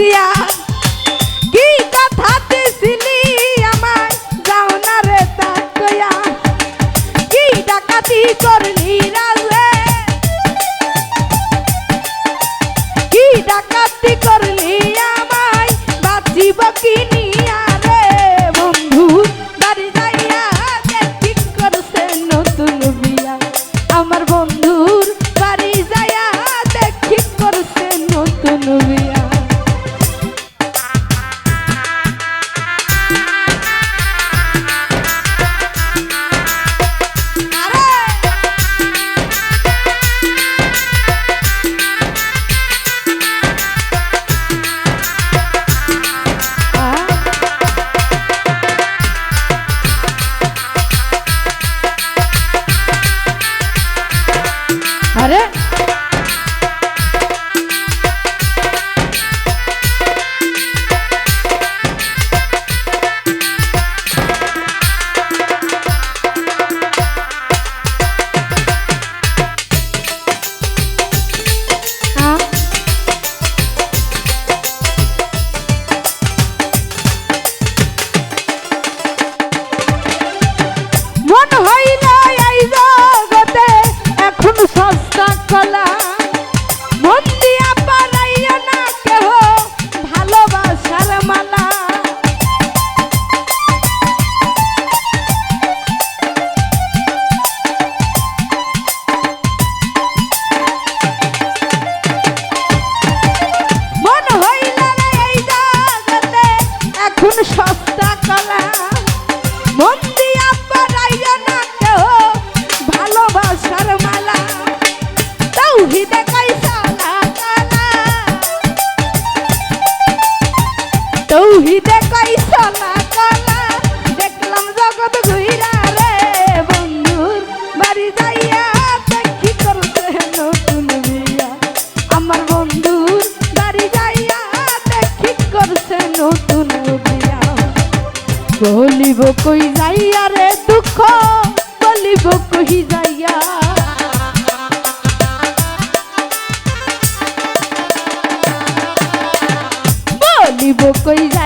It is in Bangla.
Yeah. তৌহিদে কই কলা দেখলাম জগৎ ঘুরা রে বন্ধুর বাড়ি যাইয়া, দেখি করতে নতুন বিয়া। আমার বন্ধুর বাড়ি যাইয়া, দেখি করছে নতুন বিয়া। বলিব কই যাইয়া রে দুঃখ, বলিব কই যাইয়া কইরা